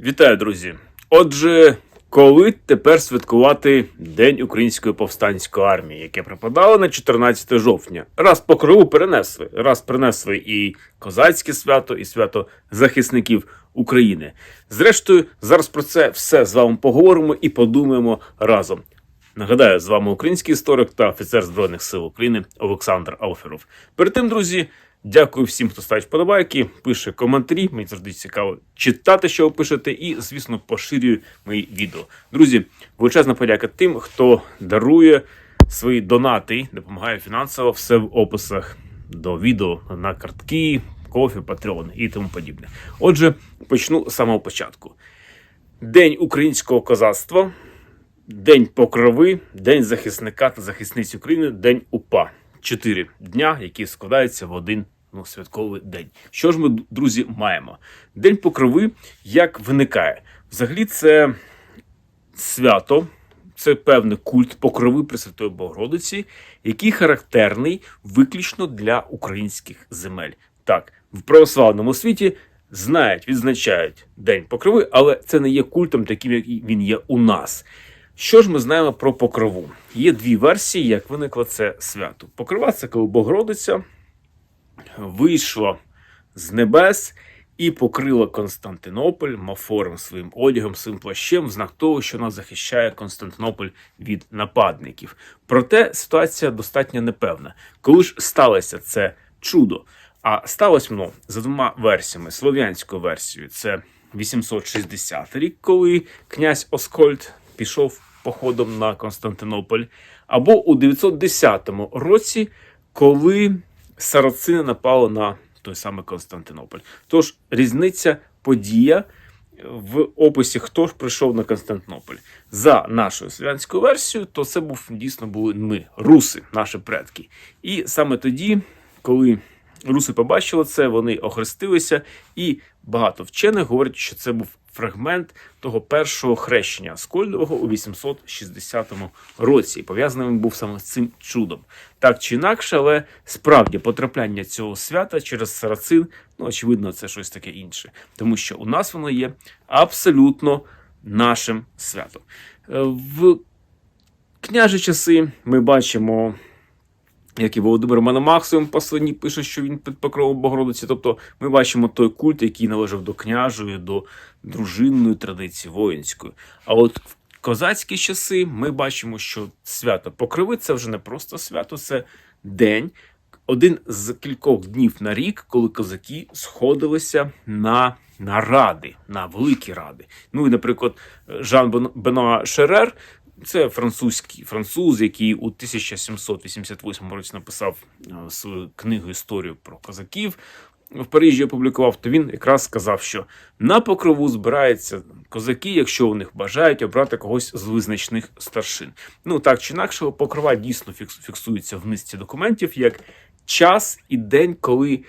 Вітаю, друзі! Отже, коли тепер святкувати День Української повстанської армії, яке припадало на 14 жовтня? Раз по криву перенесли, раз принесли і козацьке свято, і свято захисників України. Зрештою, зараз про це все з вами поговоримо і подумаємо разом. Нагадаю, з вами український історик та офіцер Збройних сил України Олександр Алферов. Перед тим, друзі, дякую всім, хто ставить вподобайки, пише коментарі. Мені завжди цікаво читати, що ви пишете, і, звісно, поширюю мої відео. Друзі, величезна подяка тим, хто дарує свої донати, допомагає фінансово, все в описах до відео на картки, кофі, патреони і тому подібне. Отже, почну з самого початку. День українського козацтва. День покрови, День захисника та захисниць України, День УПА. Чотири дня, які складаються в один ну, святковий день. Що ж ми, друзі, маємо? День покрови як виникає? Взагалі, це свято, це певний культ покрови Пресвятої Богородиці, який характерний виключно для українських земель. Так, в православному світі знають, відзначають День покрови, але це не є культом, таким, як він є у нас. Що ж ми знаємо про покрову? Є дві версії, як виникло це свято. Покрова це коли Богородиця вийшла з небес і покрила Константинополь мафором своїм одягом, своїм плащем, в знак того, що вона захищає Константинополь від нападників. Проте ситуація достатньо непевна. Коли ж сталося це чудо? А сталося воно за двома версіями. Слов'янською версією це 860 рік, коли князь Оскольд пішов походом на Константинополь, або у 910 році, коли сарацини напали на той самий Константинополь. Тож різниця подія в описі, хто ж прийшов на Константинополь. За нашою слов'янською версією, то це був дійсно були ми, руси, наші предки. І саме тоді, коли руси побачили це, вони охрестилися, і багато вчених говорять, що це був фрагмент того першого хрещення Скольдового у 860 році. Пов'язаний він був саме з цим чудом. Так чи інакше, але справді потрапляння цього свята через сарацин, ну очевидно, це щось таке інше, тому що у нас воно є абсолютно нашим святом. Е, В княжі часи ми бачимо. Як і Володимир Мономах в своєму посланні пише, що він під покровом Богородиці. Тобто ми бачимо той культ, який належав до княжої, до дружинної традиції воїнської. А от в козацькі часи ми бачимо, що свято Покрови це вже не просто свято, це день, один з кількох днів на рік, коли козаки сходилися на наради, на великі ради. Ну і, наприклад, Жан Бен- Бенуа Шерер. Це французький француз, який у 1788 році написав е, свою книгу Історію про козаків. В Парижі опублікував, то він якраз сказав, що на покрову збираються козаки, якщо у них бажають обрати когось з визначних старшин. Ну так чи інакше, покрова дійсно фіксується в низці документів як час і день, коли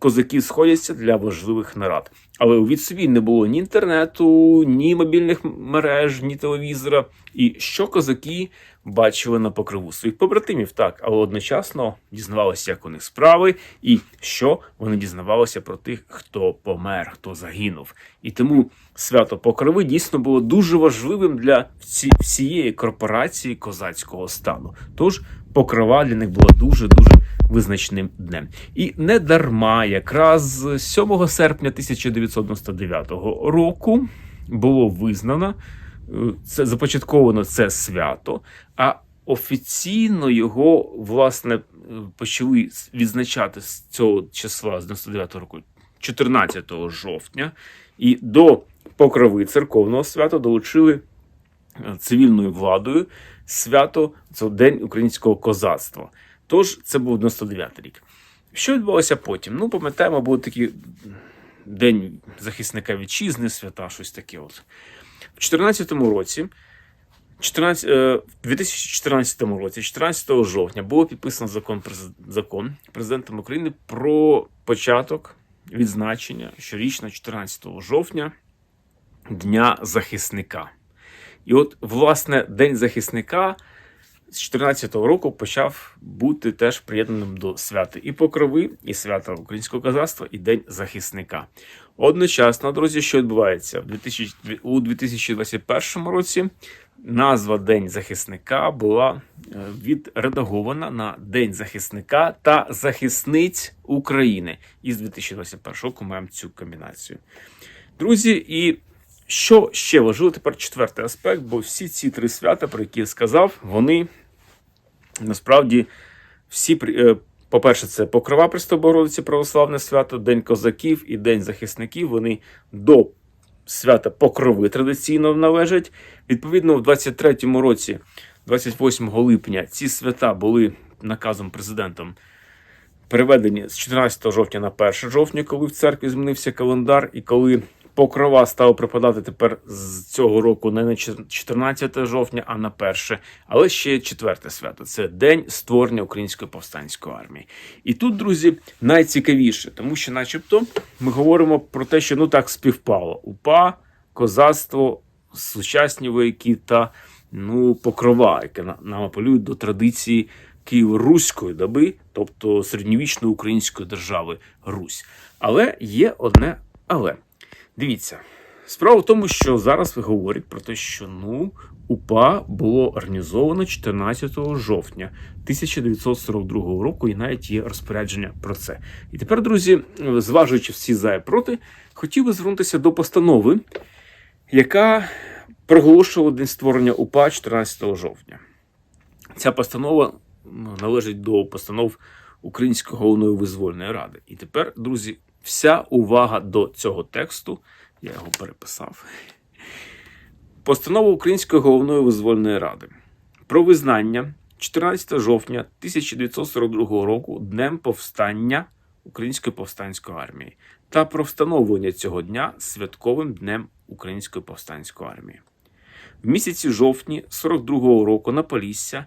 козаки сходяться для важливих нарад. Але у відсові не було ні інтернету, ні мобільних мереж, ні телевізора. І що козаки бачили на покриву своїх побратимів, так, але одночасно дізнавалися, як у них справи, і що вони дізнавалися про тих, хто помер, хто загинув. І тому свято покрови дійсно було дуже важливим для всі- всієї корпорації козацького стану. Тож покрова для них була дуже дуже визначним днем. І не дарма, якраз 7 серпня 1999 року було визнано е, це започатковано це свято, а офіційно його власне е, почали відзначати з цього числа з 99 року, 14 жовтня, і до покрови церковного свята долучили е, цивільною владою свято це День українського козацтва. Тож це був 99 рік. Що відбулося потім? Ну, пам'ятаємо, був такий День захисника вітчизни, свята, щось таке. От. В 2014 році, 14, е, в 2014 році, 14 жовтня, було підписано закон, закон президентом України про початок відзначення щорічно 14 жовтня Дня захисника. І от, власне, День захисника з 14-го року почав бути теж приєднаним до свята і Покрови, і свята українського козацтва, і День захисника. Одночасно, друзі, що відбувається у 2021 році. Назва День захисника була е, відредагована на День захисника та захисниць України. І з 2021 року маємо цю комбінацію. Друзі, і що ще важливо, тепер четвертий аспект, бо всі ці три свята, про які я сказав, вони насправді всі, е, по-перше, це Покрова Престобородиці православне свято, День козаків і День захисників. Вони до свята Покрови традиційно належать. Відповідно, в 23-му році, 28 липня, ці свята були наказом президентом переведені з 14 жовтня на 1 жовтня, коли в церкві змінився календар, і коли покрова стала припадати тепер з цього року не на 14 жовтня, а на 1. Але ще четверте свято це День створення Української повстанської армії. І тут, друзі, найцікавіше, тому що, начебто, ми говоримо про те, що ну так співпало: УПА, козацтво, сучасні вояки та ну, покрова, яке нам апелюють до традиції Києво-Руської доби, тобто середньовічної української держави Русь. Але є одне але. Дивіться, справа в тому, що зараз ви говорять про те, що ну, УПА було організовано 14 жовтня 1942 року, і навіть є розпорядження про це. І тепер, друзі, зважуючи всі за і проти, хотів би звернутися до постанови, яка проголошувала день створення УПА 14 жовтня. Ця постанова ну, належить до постанов Української головної визвольної ради. І тепер, друзі, вся увага до цього тексту, я його переписав. Постанова Української головної визвольної ради про визнання 14 жовтня 1942 року Днем повстання Української повстанської армії та про встановлення цього дня святковим днем Української повстанської армії. В місяці жовтні 42-го року на Полісся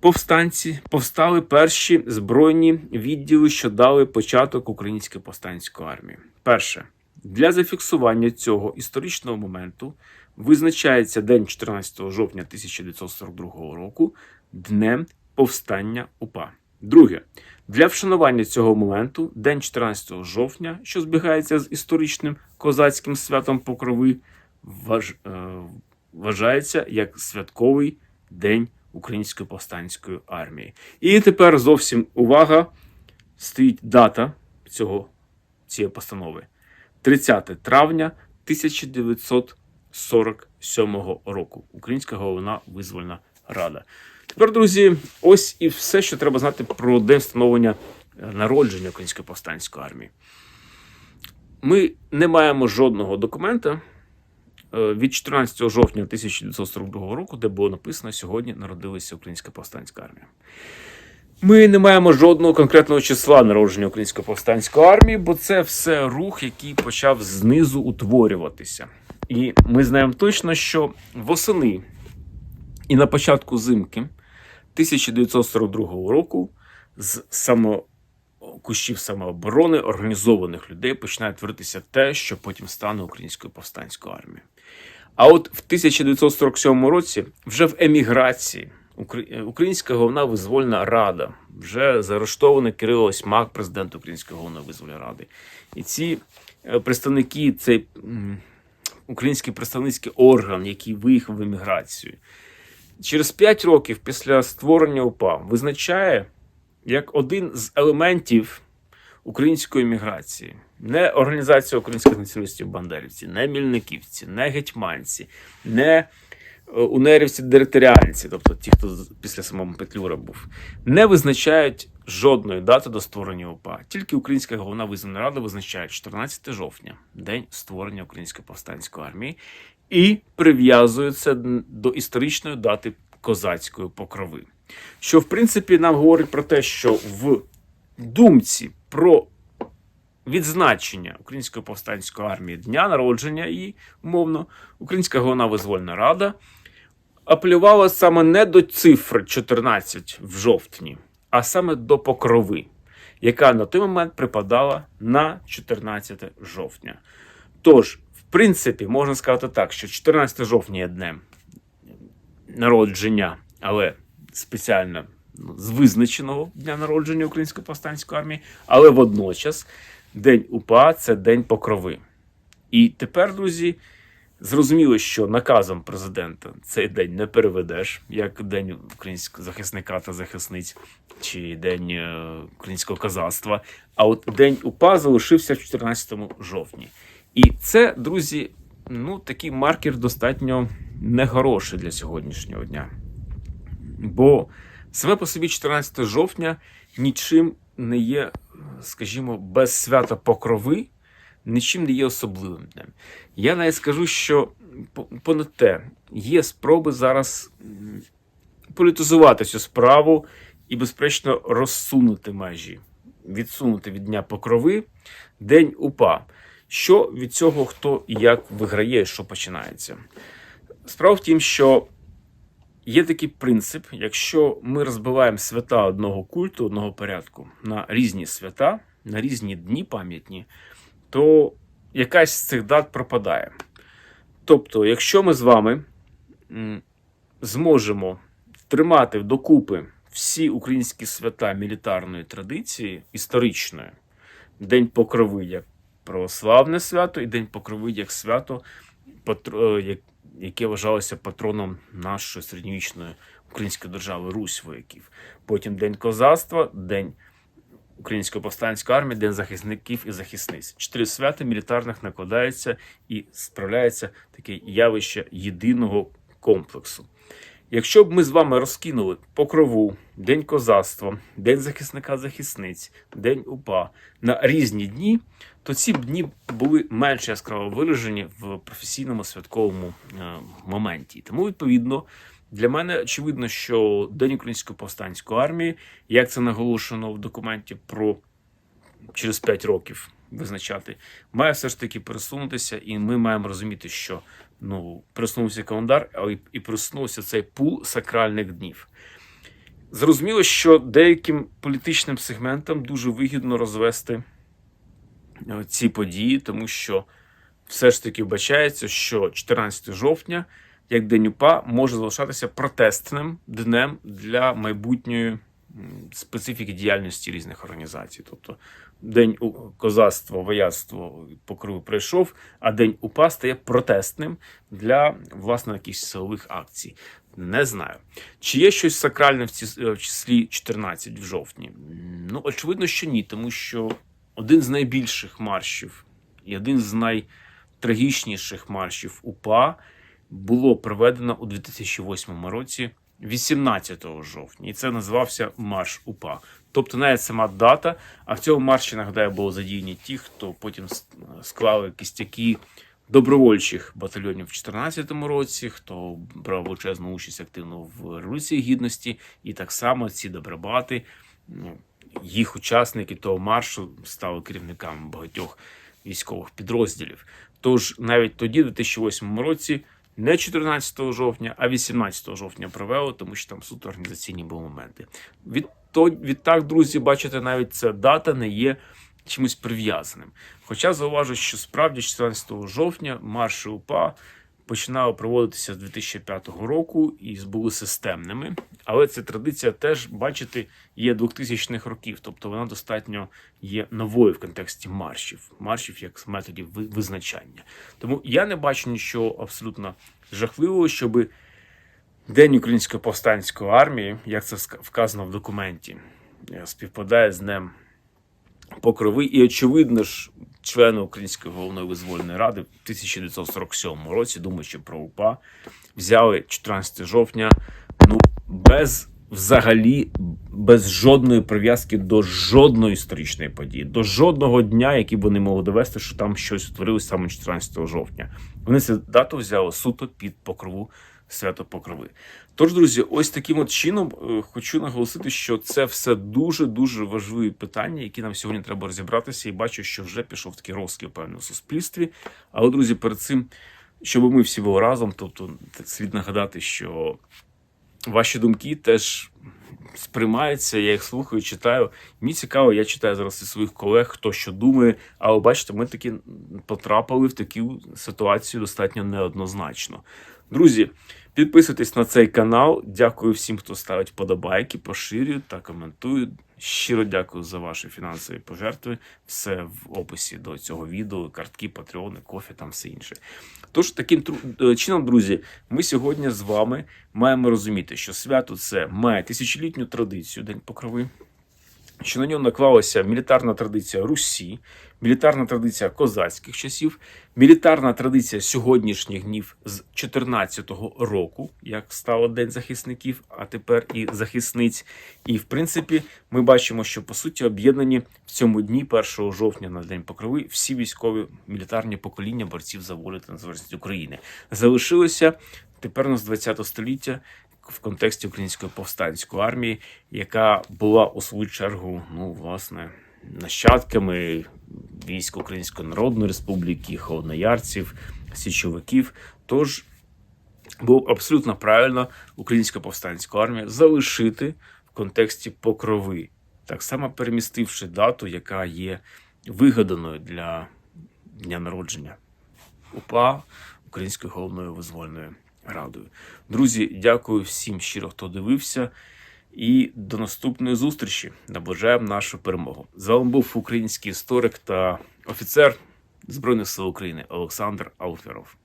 повстанці повстали перші збройні відділи, що дали початок Української повстанської армії. Перше для зафіксування цього історичного моменту визначається день 14 жовтня 1942 року днем повстання УПА. Друге для вшанування цього моменту день 14 жовтня, що збігається з історичним козацьким святом Покрови, е, вважається як святковий день Української повстанської армії. І тепер зовсім увага стоїть дата цього, цієї постанови 30 травня 1947 року. Українська головна визвольна рада. Тепер, друзі, ось і все, що треба знати про день встановлення е, народження Української повстанської армії. Ми не маємо жодного документа від 14 жовтня 1942 року, де було написано сьогодні народилася Українська повстанська армія. Ми не маємо жодного конкретного числа народження Української повстанської армії, бо це все рух, який почав знизу утворюватися. І ми знаємо точно, що восени і на початку зимки 1942 року з само кущів самооборони організованих людей починає творитися те, що потім стане Українською повстанською армією. А от в 1947 році, вже в еміграції, е, Українська головна визвольна рада, вже заарештований Кирило Осьмак, президент Української головної визвольної ради. І ці е, представники, цей український представницький орган, який виїхав в еміграцію, через 5 років після створення УПА визначає як один з елементів української міграції. Не організація українських націоналістів бандерівці, не мільниківці, не гетьманці, не е, унерівці директоріальці, тобто ті, хто після самого Петлюра був, не визначають жодної дати до створення УПА. Тільки Українська головна визвольна рада визначає 14 жовтня, день створення Української повстанської армії, і прив'язує це до історичної дати козацької покрови. Що, в принципі, нам говорить про те, що в думці про відзначення Української повстанської армії дня народження її, умовно, Українська головна визвольна рада апелювала саме не до цифри 14 в жовтні, а саме до покрови, яка на той момент припадала на 14 жовтня. Тож, в принципі, можна сказати так, що 14 жовтня є днем народження, але спеціально з визначеного дня народження Української повстанської армії, але водночас День УПА це День Покрови. І тепер, друзі, зрозуміло, що наказом президента цей день не переведеш, як День українського захисника та захисниць, чи День е, українського козацтва. А от День УПА залишився в 14 жовтні. І це, друзі, ну, такий маркер достатньо негороший для сьогоднішнього дня. Бо саме по собі 14 жовтня нічим не є, скажімо, без свята покрови, нічим не є особливим днем. Я навіть скажу, що понад те, є спроби зараз політизувати цю справу і, безперечно, розсунути межі, відсунути від Дня Покрови День УПА. Що від цього хто і як виграє, що починається? Справа в тім, що є такий принцип: якщо ми розбиваємо свята одного культу, одного порядку на різні свята, на різні дні пам'ятні, то якась з цих дат пропадає. Тобто, якщо ми з вами зможемо тримати докупи всі українські свята мілітарної традиції, історичної, День Покрови як православне свято, і День Покрови як свято, е, як- яке вважалося патроном нашої середньовічної української держави Русь вояків. Потім День козацтва, День Української повстанської армії, День захисників і захисниць. Чотири свята мілітарних накладаються і справляється таке явище єдиного комплексу. Якщо б ми з вами розкинули покрову, День козацтва, День захисника захисниць, День УПА на різні дні, то ці дні були менш яскраво виражені в професійному святковому е, моменті. Тому, відповідно, для мене очевидно, що День Української повстанської армії, як це наголошено в документі про через 5 років визначати, має все ж таки пересунутися, і ми маємо розуміти, що ну, пересунувся календар, а і, пересунувся цей пул сакральних днів. Зрозуміло, що деяким політичним сегментам дуже вигідно розвести ці події, тому що все ж таки вбачається, що 14 жовтня, як День УПА, може залишатися протестним днем для майбутньої специфіки діяльності різних організацій. Тобто День козацтва, вояцтва покрови пройшов, а День УПА стає протестним для власне якихось силових акцій. Не знаю. Чи є щось сакральне в, ці, в числі 14 в жовтні? Ну, очевидно, що ні, тому що один з найбільших маршів і один з найтрагічніших маршів УПА було проведено у 2008 році, 18 жовтня, і це називався Марш УПА. Тобто навіть сама дата, а в цьому марші, нагадаю, були задіяні ті, хто потім склали кістяки добровольчих батальйонів в 2014 році, хто брав величезну участь активно в Революції Гідності, і так само ці добробати, ну, їх учасники того маршу стали керівниками багатьох військових підрозділів. Тож навіть тоді, в 2008 році, не 14 жовтня, а 18 жовтня провели, тому що там суто організаційні були моменти. Від, відтак, друзі, бачите, навіть ця дата не є чимось прив'язаним. Хоча зауважу, що справді 14 жовтня марші УПА починали проводитися з 2005 року і були системними. Але ця традиція теж, бачите, є 2000-х років, тобто вона достатньо є новою в контексті маршів, маршів як методів визначання. Тому я не бачу нічого абсолютно жахливого, щоби День Української повстанської армії, як це вказано в документі, е, співпадає з Днем Покрови. І, очевидно ж, члени Української головної визвольної ради в 1947 році, думаючи про УПА, взяли 14 жовтня ну, без взагалі без жодної прив'язки до жодної історичної події, до жодного дня, який вони могли довести, що там щось утворилось саме 14 жовтня. Вони цю дату взяли суто під покрову свято Покрови. Тож, друзі, ось таким от чином е, хочу наголосити, що це все дуже дуже важливі питання, які нам сьогодні треба розібратися. І бачу, що вже пішов такий розкіл певно в суспільстві. Але, друзі, перед цим, щоб ми всі були разом, тобто слід нагадати, що ваші думки теж сприймаються, я їх слухаю, читаю. Мені цікаво, я читаю зараз і своїх колег, хто що думає. Але бачите, ми таки потрапили в таку ситуацію достатньо неоднозначно. Друзі, підписуйтесь на цей канал. Дякую всім, хто ставить подобайки, поширює та коментує. Щиро дякую за ваші фінансові пожертви. Все в описі до цього відео, картки, патреони, кофе, там все інше. Тож, таким е, чином, друзі, ми сьогодні з вами маємо розуміти, що свято це має тисячолітню традицію День Покрови, що на нього наклалася мілітарна традиція Русі, мілітарна традиція козацьких часів, мілітарна традиція сьогоднішніх днів з 14-го року, як стало День захисників, а тепер і захисниць. І в принципі, ми бачимо, що по суті об'єднані в цьому дні, 1 жовтня на День Покрови, всі військові мілітарні покоління борців за волю та незалежність України. Залишилося тепер у нас 20 століття в контексті української повстанської армії, яка була у свою чергу, ну, власне, нащадками військ Української Народної Республіки, холодноярців, січовиків. Тож було абсолютно правильно українська повстанська армія залишити в контексті покрови, так само перемістивши дату, яка є вигаданою для дня народження УПА Українською головною визвольною радою. Друзі, дякую всім щиро, хто дивився. І до наступної зустрічі. Наближаємо нашу перемогу. З вами був український історик та офіцер Збройних сил України Олександр Алферов.